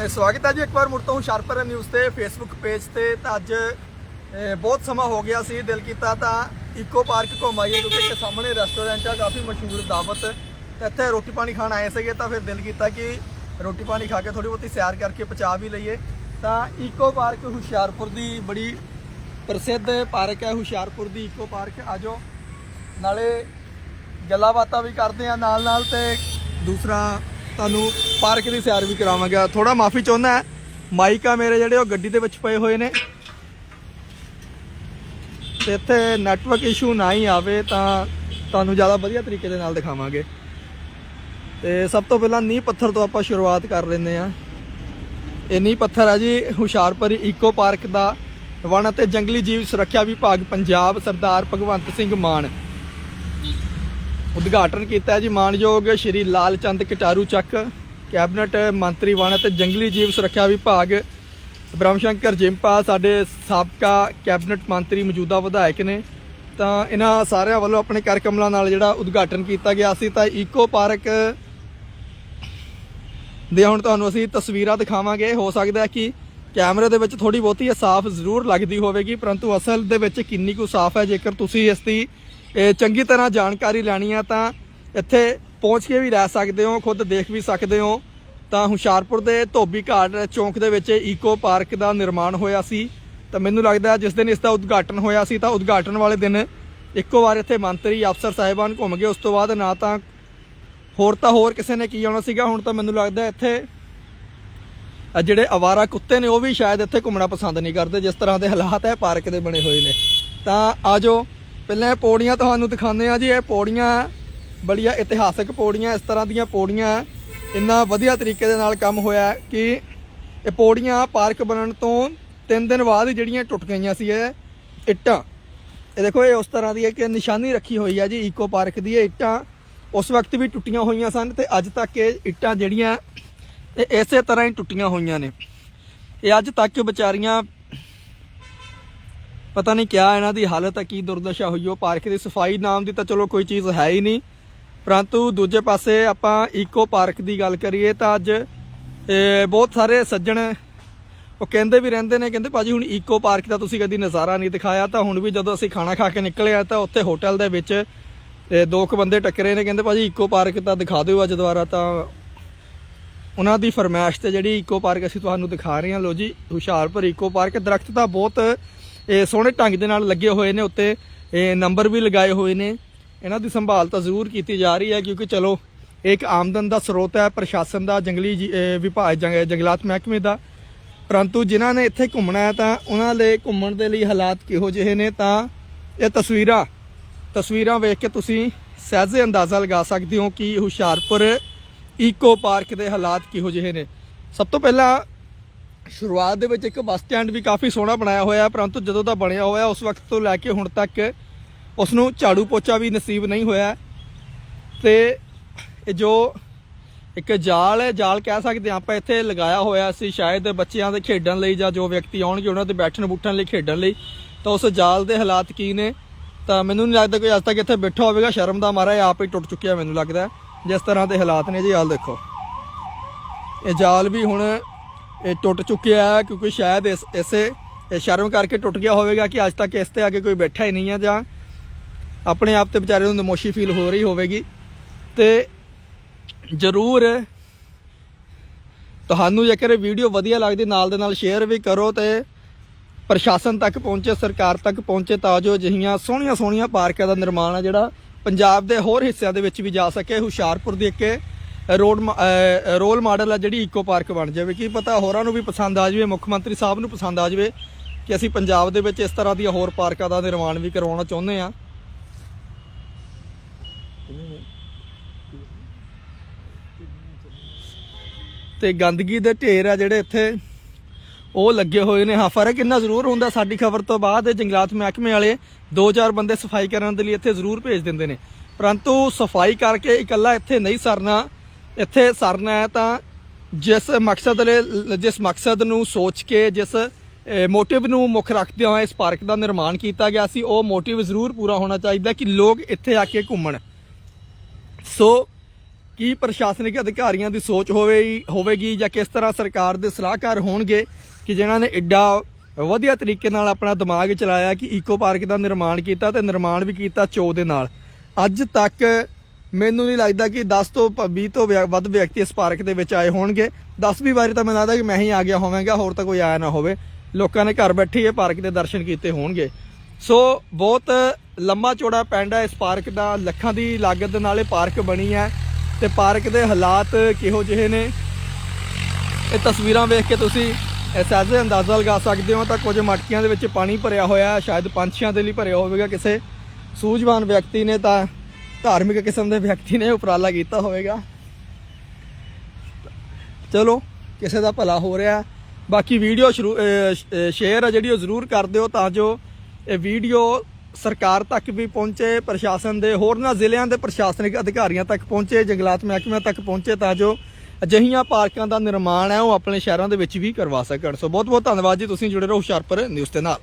ਇਹ ਸਵਾਗਤ ਹੈ ਜੀ ਇੱਕ ਵਾਰ ਮੁੜ ਤੋਂ ਹੁਸ਼ਿਆਰਪੁਰ ਨਿਊਜ਼ ਤੇ ਫੇਸਬੁੱਕ ਪੇਜ ਤੇ। ਤਾਂ ਅੱਜ ਬਹੁਤ ਸਮਾਂ ਹੋ ਗਿਆ ਸੀ, ਦਿਲ ਕੀਤਾ ਤਾਂ ਇਕੋ ਪਾਰਕ ਘੁੰਮ ਆਈਏ, ਕਿਉਂਕਿ ਇੱਥੇ ਸਾਹਮਣੇ ਰੈਸਟੋਰੈਂਟ ਆ, ਕਾਫੀ ਮਸ਼ਹੂਰ ਦਾਵਤ। ਤੇ ਇੱਥੇ ਰੋਟੀ ਪਾਣੀ ਖਾਣ ਆਏ ਸੀਗੇ, ਤਾਂ ਫਿਰ ਦਿਲ ਕੀਤਾ ਕਿ ਰੋਟੀ ਪਾਣੀ ਖਾ ਕੇ ਥੋੜੀ ਬਹੁਤੀ ਸੈਰ ਕਰਕੇ ਪਚਾ ਵੀ ਲਈਏ। ਤਾਂ ਇਕੋ ਪਾਰਕ ਹੁਸ਼ਿਆਰਪੁਰ ਦੀ ਬੜੀ ਪ੍ਰਸਿੱਧ ਪਾਰਕ ਹੈ, ਹੁਸ਼ਿਆਰਪੁਰ ਦੀ ਇਕੋ ਪਾਰਕ ਆਜੋ ਨਾਲੇ ਗੱਲਾਂ ਬਾਤਾਂ ਵੀ ਕਰਦੇ ਆ ਨਾਲ ਨਾਲ ਤੇ ਦੂਸਰਾ ਤੁਹਾਨੂੰ ਪਾਰਕ ਦੀ ਸੈਰ ਵੀ ਕਰਾਵਾਂਗਾ। ਥੋੜਾ ਮਾਫੀ ਚਾਹੁੰਦਾ ਹੈ। ਮਾਈਕ ਆ ਮੇਰੇ ਜਿਹੜੇ ਉਹ ਗੱਡੀ ਦੇ ਵਿੱਚ ਪਏ ਹੋਏ ਨੇ। ਤੇ ਇੱਥੇ ਨੈਟਵਰਕ ਇਸ਼ੂ ਨਾ ਹੀ ਆਵੇ ਤਾਂ ਤੁਹਾਨੂੰ ਜ਼ਿਆਦਾ ਵਧੀਆ ਤਰੀਕੇ ਦੇ ਨਾਲ ਦਿਖਾਵਾਂਗੇ। ਤੇ ਸਭ ਤੋਂ ਪਹਿਲਾਂ ਨੀਂਹ ਪੱਥਰ ਤੋਂ ਆਪਾਂ ਸ਼ੁਰੂਆਤ ਕਰ ਲੈਂਦੇ ਆ ਇਹ ਨੀਂਹ ਪੱਥਰ ਆ ਜੀ ਹੁਸ਼ਿਆਰਪੁਰ ਇਕੋ ਪਾਰਕ ਦਾ। ਵਣ ਅਤੇ ਜੰਗਲੀ ਜੀਵ ਸੁਰੱਖਿਆ ਵਿਭਾਗ ਪੰਜਾਬ ਸਰਦਾਰ ਭਗਵੰਤ ਸਿੰਘ ਮਾਨ। ਉਦਘਾਟਨ ਕੀਤਾ ਜੀ। ਮਾਨਯੋਗ ਸ਼੍ਰੀ ਲਾਲ ਚੰਦ ਕਟਾਰੂ ਚੱਕ, ਕੈਬਨਿਟ ਮੰਤਰੀ ਵਣ ਅਤੇ ਜੰਗਲੀ ਜੀਵ ਸੁਰੱਖਿਆ ਵਿਭਾਗ, ਬ੍ਰਹਮ ਸ਼ੰਕਰ ਜਿੰਪਾ, ਸਾਡੇ ਸਾਬਕਾ ਕੈਬਨਿਟ ਮੰਤਰੀ ਮੌਜੂਦਾ ਵਿਧਾਇਕ ਨੇ। ਤਾਂ ਇਹਨਾਂ ਸਾਰਿਆਂ ਵੱਲੋਂ ਆਪਣੇ ਕਰ ਨਾਲ ਜਿਹੜਾ ਉਦਘਾਟਨ ਕੀਤਾ ਗਿਆ ਸੀ, ਤਾਂ ਈਕੋ ਪਾਰਕ ਦੇ ਹੁਣ ਤੁਹਾਨੂੰ ਅਸੀਂ ਤਸਵੀਰਾਂ ਦਿਖਾਵਾਂਗੇ। ਹੋ ਸਕਦਾ ਹੈ ਕਿ ਕੈਮਰੇ ਦੇ ਵਿੱਚ ਥੋੜੀ ਬਹੁਤੀ ਇਹ ਸਾਫ਼ ਜ਼ਰੂਰ ਲੱਗਦੀ ਹੋਵੇਗੀ, ਪਰੰਤੂ ਅਸਲ ਦੇ ਵਿੱਚ ਕਿੰਨੀ ਕੁ ਸਾਫ਼ ਹੈ, ਜੇਕਰ ਤੁਸੀਂ ਇਸ ਦੀ ਇਹ ਚੰਗੀ ਤਰ੍ਹਾਂ ਜਾਣਕਾਰੀ ਲੈਣੀ ਹੈ ਤਾਂ ਇੱਥੇ ਪਹੁੰਚ ਕੇ ਵੀ ਰਹਿ ਸਕਦੇ ਹੋ, ਖੁਦ ਦੇਖ ਵੀ ਸਕਦੇ ਹੋ। ਤਾਂ ਹੁਸ਼ਿਆਰਪੁਰ ਦੇ ਧੋਬੀ ਘਾਟ ਚੌਂਕ ਦੇ ਵਿੱਚ ਈਕੋ ਪਾਰਕ ਦਾ ਨਿਰਮਾਣ ਹੋਇਆ ਸੀ। ਤਾਂ ਮੈਨੂੰ ਲੱਗਦਾ ਜਿਸ ਦਿਨ ਇਸ ਦਾ ਉਦਘਾਟਨ ਹੋਇਆ ਸੀ, ਤਾਂ ਉਦਘਾਟਨ ਵਾਲੇ ਦਿਨ ਇੱਕੋ ਵਾਰ ਇੱਥੇ ਮੰਤਰੀ ਅਫਸਰ ਸਾਹਿਬਾਨ ਘੁੰਮ ਗਏ। ਉਸ ਤੋਂ ਬਾਅਦ ਨਾ ਤਾਂ ਹੋਰ ਤਾਂ ਹੋਰ ਕਿਸੇ ਨੇ ਕੀ ਆਉਣਾ ਸੀਗਾ, ਹੁਣ ਤਾਂ ਮੈਨੂੰ ਲੱਗਦਾ ਇੱਥੇ ਜਿਹੜੇ ਅਵਾਰਾ ਕੁੱਤੇ ਨੇ, ਉਹ ਵੀ ਸ਼ਾਇਦ ਇੱਥੇ ਘੁੰਮਣਾ ਪਸੰਦ ਨਹੀਂ ਕਰਦੇ, ਜਿਸ ਤਰ੍ਹਾਂ ਦੇ ਹਾਲਾਤ ਹੈ, ਪਾਰਕ ਦੇ ਬਣੇ ਹੋਏ ਨੇ। ਤਾਂ ਆਜੋ ਪਹਿਲਾਂ ਇਹ ਪੌੜੀਆਂ ਤੁਹਾਨੂੰ ਦਿਖਾਉਂਦੇ ਆ ਜੀ, ਇਹ ਪੌੜੀਆਂ ਬੜੀਆਂ ਇਤਿਹਾਸਕ ਪੌੜੀਆਂ, ਇਸ ਤਰ੍ਹਾਂ ਦੀਆਂ ਪੌੜੀਆਂ ਇੰਨਾ ਵਧੀਆ ਤਰੀਕੇ ਦੇ ਨਾਲ ਕੰਮ ਹੋਇਆ ਕਿ ਇਹ ਪੌੜੀਆਂ ਪਾਰਕ ਬਣਨ ਤੋਂ 3 ਦਿਨ ਬਾਅਦ ਜਿਹੜੀਆਂ ਟੁੱਟ ਗਈਆਂ ਸੀ ਇਹ ਇੱਟਾਂ। ਇਹ ਦੇਖੋ, ਇਹ ਉਸ ਤਰ੍ਹਾਂ ਦੀ ਕਿ ਨਿਸ਼ਾਨੀ ਰੱਖੀ ਹੋਈ ਹੈ ਜੀ ਈਕੋ ਪਾਰਕ ਦੀ ਇਹ ਇੱਟਾਂ। ਉਸ ਵਕਤ ਵੀ ਟੁੱਟੀਆਂ ਹੋਈਆਂ ਸਨ ਤੇ ਅੱਜ ਤੱਕ ਇਹ ਇੱਟਾਂ ਜਿਹੜੀਆਂ ਇਹ ਇਸੇ ਤਰ੍ਹਾਂ ਹੀ ਟੁੱਟੀਆਂ ਹੋਈਆਂ ਨੇ। ਇਹ ਅੱਜ ਤੱਕ ਵਿਚਾਰੀਆਂ ਪਤਾ ਨਹੀਂ ਕਿਆ ਇਹਨਾਂ ਦੀ ਹਾਲਤ ਹੈ ਕੀ ਦੁਰਦਸ਼ਾ ਹੋਈ ਉਹ ਪਾਰਕ ਦੀ ਸਫ਼ਾਈ ਨਾਮ ਦੀ ਤਾਂ ਚਲੋ ਕੋਈ ਚੀਜ਼ ਹੈ ਹੀ ਨਹੀਂ। ਪਰੰਤੂ ਦੂਜੇ ਪਾਸੇ ਆਪਾਂ ਈਕੋ ਪਾਰਕ ਦੀ ਗੱਲ ਕਰੀਏ ਤਾਂ ਅੱਜ ਬਹੁਤ ਸਾਰੇ ਸੱਜਣ, ਉਹ ਕਹਿੰਦੇ ਵੀ ਰਹਿੰਦੇ ਨੇ, ਕਹਿੰਦੇ ਭਾਜੀ ਹੁਣ ਈਕੋ ਪਾਰਕ ਦਾ ਤੁਸੀਂ ਕਦੀ ਨਜ਼ਾਰਾ ਨਹੀਂ ਦਿਖਾਇਆ, ਤਾਂ ਹੁਣ ਵੀ ਜਦੋਂ ਅਸੀਂ ਖਾਣਾ ਖਾ ਕੇ ਨਿਕਲੇ ਆ ਤਾਂ ਉੱਥੇ ਹੋਟਲ ਦੇ ਵਿੱਚ ਦੋ ਕੁ ਬੰਦੇ ਟੱਕਰੇ ਨੇ, ਕਹਿੰਦੇ ਭਾਜੀ ਈਕੋ ਪਾਰਕ ਤਾਂ ਦਿਖਾ ਦਿਓ ਅੱਜ ਦੁਬਾਰਾ ਤਾਂ। ਉਹਨਾਂ ਦੀ ਫਰਮਾਇਸ਼ ਤੇ ਜਿਹੜੀ ਈਕੋ ਪਾਰਕ ਅਸੀਂ ਤੁਹਾਨੂੰ ਦਿਖਾ ਰਹੇ ਹਾਂ ਲੋ ਜੀ, ਹੁਸ਼ਿਆਰਪੁਰ ਈਕੋ ਪਾਰਕ ਦਰਖਤ ਤਾਂ ਬਹੁਤ ਇਹ ਸੋਹਣੇ ਢੰਗ ਦੇ ਨਾਲ ਲੱਗੇ ਹੋਏ ਨੇ ਉੱਤੇ, ਇਹ ਨੰਬਰ ਵੀ ਲਗਾਏ ਹੋਏ ਨੇ। ਇਹਨਾਂ ਦੀ ਸੰਭਾਲ ਤਾਂ ਜ਼ਰੂਰ ਕੀਤੀ ਜਾ ਰਹੀ ਹੈ ਕਿਉਂਕਿ ਚਲੋ ਇਹ ਇੱਕ ਆਮਦਨ ਦਾ ਸਰੋਤ ਹੈ, ਪ੍ਰਸ਼ਾਸਨ ਦਾ, ਜੰਗਲੀ ਜੀ- ਵਿਭਾਗ, ਜੰਗ- ਜੰਗਲਾਤ ਮਹਿਕਮੇ ਦਾ। ਪਰੰਤੂ ਜਿਨ੍ਹਾਂ ਨੇ ਇੱਥੇ ਘੁੰਮਣਾ ਹੈ ਤਾਂ ਉਹਨਾਂ ਲਈ ਘੁੰਮਣ ਦੇ ਲਈ ਹਾਲਾਤ ਕਿਹੋ ਜਿਹੇ ਨੇ ਤਾਂ ਇਹ ਤਸਵੀਰਾਂ ਤਸਵੀਰਾਂ ਵੇਖ ਕੇ ਤੁਸੀਂ ਸਹਿਜੇ ਅੰਦਾਜ਼ਾ ਲਗਾ ਸਕਦੇ ਹੋ ਕਿ ਹੁਸ਼ਿਆਰਪੁਰ ਈਕੋ ਪਾਰਕ ਦੇ ਹਾਲਾਤ ਕਿਹੋ ਜਿਹੇ ਨੇ। ਸਭ ਤੋਂ ਪਹਿਲਾਂ ਸ਼ੁਰੂਆਤ ਦੇ ਵਿੱਚ ਇੱਕ ਬੱਸ ਸਟੈਂਡ ਵੀ ਕਾਫੀ ਸੋਹਣਾ ਬਣਾਇਆ ਹੋਇਆ ਪਰੰਤੂ ਜਦੋਂ ਦਾ ਬਣਿਆ ਹੋਇਆ, ਉਸ ਵਕਤ ਤੋਂ ਲੈ ਕੇ ਹੁਣ ਤੱਕ ਉਸ ਨੂੰ ਝਾੜੂ ਪੋਚਾ ਵੀ ਨਸੀਬ ਨਹੀਂ ਹੋਇਆ ਤੇ ਇਹ ਜੋ ਇੱਕ ਜਾਲ ਹੈ, ਜਾਲ ਕਹਿ ਸਕਦੇ ਹਾਂ, ਆਪਾਂ ਇੱਥੇ ਲਗਾਇਆ ਹੋਇਆ ਸੀ ਸ਼ਾਇਦ ਬੱਚਿਆਂ ਦੇ ਖੇਡਣ ਲਈ ਜਾਂ ਜੋ ਵਿਅਕਤੀ ਆਉਣਗੇ, ਉਹਨਾਂ 'ਤੇ ਬੈਠਣ ਬੁੱਠਣ ਲਈ ਖੇਡਣ ਲਈ। ਤਾਂ ਉਸ ਜਾਲ ਦੇ ਹਾਲਾਤ ਕੀ ਨੇ? ਤਾਂ ਮੈਨੂੰ ਨਹੀਂ ਲੱਗਦਾ ਕੋਈ ਅੱਜ ਤੱਕ ਇੱਥੇ ਬੈਠਾ ਹੋਵੇਗਾ। ਸ਼ਰਮ ਦਾ ਮਾਰਾ ਇਹ ਆਪ ਹੀ ਟੁੱਟ ਚੁੱਕਿਆ ਮੈਨੂੰ ਲੱਗਦਾ ਜਿਸ ਤਰ੍ਹਾਂ ਦੇ ਹਾਲਾਤ ਨੇ ਜੀ ਹਾਲ ਦੇਖੋ। ਇਹ ਜਾਲ ਵੀ ਹੁਣ ਇਹ ਟੁੱਟ ਚੁੱਕਿਆ ਹੈ, ਕਿਉਂਕਿ ਸ਼ਾਇਦ ਇਸ ਇਸੇ ਇਹ ਸ਼ਰਮ ਕਰਕੇ ਟੁੱਟ ਗਿਆ ਹੋਵੇਗਾ ਕਿ ਅੱਜ ਤੱਕ ਇਸ ਤੇ ਆ ਕੇ ਕੋਈ ਬੈਠਾ ਹੀ ਨਹੀਂ ਹੈ ਜਾਂ ਆਪਣੇ ਆਪ ਤੇ ਵਿਚਾਰੇ ਨੂੰ ਨਮੋਸ਼ੀ ਫੀਲ ਹੋ ਰਹੀ ਹੋਵੇਗੀ। ਤੇ ਜ਼ਰੂਰ ਤੁਹਾਨੂੰ ਜੇਕਰ ਇਹ ਵੀਡੀਓ ਵਧੀਆ ਲੱਗਦੀ, ਨਾਲ ਦੇ ਨਾਲ ਸ਼ੇਅਰ ਵੀ ਕਰੋ ਤੇ ਪ੍ਰਸ਼ਾਸਨ ਤੱਕ ਪਹੁੰਚੇ, ਸਰਕਾਰ ਤੱਕ ਪਹੁੰਚੇ ਤਾਂ ਜੋ ਅਜਿਹੀਆਂ ਸੋਹਣੀਆਂ ਸੋਹਣੀਆਂ ਪਾਰਕਾਂ ਦਾ ਨਿਰਮਾਣ ਹੈ ਜਿਹੜਾ ਪੰਜਾਬ ਦੇ ਹੋਰ ਹਿੱਸਿਆਂ ਦੇ ਵਿੱਚ ਵੀ ਜਾ ਸਕੇ, ਹੁਸ਼ਿਆਰਪੁਰ ਦੀ ਇੱਕ ਰੋਡ ਮ- ਰੋਲ ਮਾਡਲ ਆ ਜਿਹੜੀ ਇਕੋ ਪਾਰਕ ਬਣ ਜਾਵੇ। ਕੀ ਪਤਾ ਹੋਰਾਂ ਨੂੰ ਵੀ ਪਸੰਦ ਆ ਜਾਵੇ, ਮੁੱਖ ਮੰਤਰੀ ਸਾਹਿਬ ਨੂੰ ਪਸੰਦ ਆ ਜਾਵੇ ਕਿ ਅਸੀਂ ਪੰਜਾਬ ਦੇ ਵਿੱਚ ਇਸ ਤਰ੍ਹਾਂ ਦੀਆਂ ਹੋਰ ਪਾਰਕਾਂ ਦਾ ਨਿਰਮਾਣ ਵੀ ਕਰਵਾਉਣਾ ਚਾਹੁੰਦੇ ਹਾਂ ਤੇ ਗੰਦਗੀ ਦੇ ਢੇਰ ਆ ਜਿਹੜੇ ਇੱਥੇ, ਉਹ ਲੱਗੇ ਹੋਏ ਨੇ। ਹਾਂ, ਫ਼ਰਕ ਇੰਨਾ ਜ਼ਰੂਰ ਹੁੰਦਾ ਸਾਡੀ ਖਬਰ ਤੋਂ ਬਾਅਦ ਇਹ ਜੰਗਲਾਤ ਮਹਿਕਮੇ ਵਾਲੇ ਦੋ ਚਾਰ ਬੰਦੇ ਸਫ਼ਾਈ ਕਰਨ ਦੇ ਲਈ ਇੱਥੇ ਜ਼ਰੂਰ ਭੇਜ ਦਿੰਦੇ ਨੇ। ਪਰੰਤੂ ਸਫ਼ਾਈ ਕਰਕੇ ਇਕੱਲਾ ਇੱਥੇ ਨਹੀਂ ਸਰਨਾ ਇੱਥੇ ਸਰਨਾ ਹੈ ਤਾਂ ਜਿਸ ਮਕਸਦ ਲਈ, ਜਿਸ ਮਕਸਦ ਨੂੰ ਸੋਚ ਕੇ, ਜਿਸ ਮੋਟਿਵ ਨੂੰ ਮੁੱਖ ਰੱਖਦੇ ਹੋਏ ਇਸ ਪਾਰਕ ਦਾ ਨਿਰਮਾਣ ਕੀਤਾ ਗਿਆ ਸੀ, ਉਹ ਮੋਟਿਵ ਜ਼ਰੂਰ ਪੂਰਾ ਹੋਣਾ ਚਾਹੀਦਾ ਕਿ ਲੋਕ ਇੱਥੇ ਆ ਕੇ ਘੁੰਮਣ। ਸੋ ਕੀ ਪ੍ਰਸ਼ਾਸਨਿਕ ਅਧਿਕਾਰੀਆਂ ਦੀ ਸੋਚ ਹੋਵੇ, ਹੋਵੇਗੀ ਜਾਂ ਕਿਸ ਤਰ੍ਹਾਂ ਸਰਕਾਰ ਦੇ ਸਲਾਹਕਾਰ ਹੋਣਗੇ ਕਿ ਜਿਨ੍ਹਾਂ ਨੇ ਐਡਾ ਵਧੀਆ ਤਰੀਕੇ ਨਾਲ ਆਪਣਾ ਦਿਮਾਗ ਚਲਾਇਆ ਕਿ ਈਕੋ ਪਾਰਕ ਦਾ ਨਿਰਮਾਣ ਕੀਤਾ ਤੇ ਨਿਰਮਾਣ ਵੀ ਕੀਤਾ ਚੋ ਦੇ ਨਾਲ। ਅੱਜ ਤੱਕ ਮੈਨੂੰ ਨਹੀਂ ਲੱਗਦਾ ਕਿ 10 ਤੋਂ ਪ- 20 ਤੋਂ ਵਿਆ- ਵੱਧ ਵਿਅਕਤੀ ਇਸ ਪਾਰਕ ਦੇ ਵਿੱਚ ਆਏ ਹੋਣਗੇ। 10ਵੀਂ ਵਾਰੀ ਤਾਂ ਮੈਨੂੰ ਲੱਗਦਾ ਕਿ ਮੈਂ ਹੀ ਆ ਗਿਆ ਹੋਵਾਂਗਾ, ਹੋਰ ਤਾਂ ਕੋਈ ਆਇਆ ਨਾ ਹੋਵੇ। ਲੋਕਾਂ ਨੇ ਘਰ ਬੈਠੇ ਇਹ ਪਾਰਕ ਦੇ ਦਰਸ਼ਨ ਕੀਤੇ ਹੋਣਗੇ। ਸੋ, ਬਹੁਤ ਲੰਮਾ ਚੌੜਾ ਪਿੰਡ ਹੈ ਇਸ ਪਾਰਕ ਦਾ। ਲੱਖਾਂ ਦੀ ਲਾਗਤ ਦੇ ਨਾਲ ਇਹ ਪਾਰਕ ਬਣੀ ਹੈ ਤੇ ਪਾਰਕ ਦੇ ਹਾਲਾਤ ਕਿਹੋ ਜਿਹੇ ਨੇ? ਇਹ ਤਸਵੀਰਾਂ ਵੇਖ ਕੇ ਤੁਸੀਂ ਅਹਿਸਾਸ ਅੰਦਾਜ਼ਾ ਲਗਾ ਸਕਦੇ ਹੋ ਤਾਂ ਕੁਝ ਮਟਕੀਆਂ ਦੇ ਵਿੱਚ ਪਾਣੀ ਭਰਿਆ ਹੋਇਆ ਹੈ। ਸ਼ਾਇਦ ਪੰਛੀਆਂ ਦੇ ਲਈ ਭਰਿਆ ਹੋਵੇਗਾ ਕਿਸੇ ਸੂਝਵਾਨ ਵਿਅਕਤੀ ਨੇ ਤਾਂ। ਧਾਰਮਿਕ ਕਿਸਮ ਦੇ ਵਿਅਕਤੀ ਨੇ ਉਪਰਾਲਾ ਕੀਤਾ ਹੋਵੇਗਾ। ਚਲੋ, ਕਿਸੇ ਦਾ ਭਲਾ ਹੋ ਰਿਹਾ ਬਾਕੀ ਵੀਡੀਓ ਸ਼ੇਅਰ ਆ ਜਿਹੜੀ ਉਹ ਜ਼ਰੂਰ ਕਰ ਦਿਓ ਤਾਂ ਜੋ ਇਹ ਵੀਡੀਓ ਸਰਕਾਰ ਤੱਕ ਵੀ ਪਹੁੰਚੇ, ਪ੍ਰਸ਼ਾਸਨ ਦੇ, ਹੋਰਨਾਂ ਜ਼ਿਲ੍ਹਿਆਂ ਦੇ ਪ੍ਰਸ਼ਾਸਨਿਕ ਅਧਿਕਾਰੀਆਂ ਤੱਕ ਪਹੁੰਚੇ, ਜੰਗਲਾਤ ਮਹਿਕਮਿਆਂ ਤੱਕ ਪਹੁੰਚੇ ਤਾਂ ਜੋ ਅਜਿਹੀਆਂ ਪਾਰਕਾਂ ਦਾ ਨਿਰਮਾਣ ਹੈ, ਉਹ ਆਪਣੇ ਸ਼ਹਿਰਾਂ ਦੇ ਵਿੱਚ ਵੀ ਕਰਵਾ ਸਕਣ। ਸੋ ਬਹੁਤ ਬਹੁਤ ਧੰਨਵਾਦ ਜੀ, ਤੁਸੀਂ ਜੁੜੇ ਰਹੋ ਹੁਸ਼ਿਆਰਪੁਰ ਨਿਊਜ਼ ਦੇ ਨਾਲ।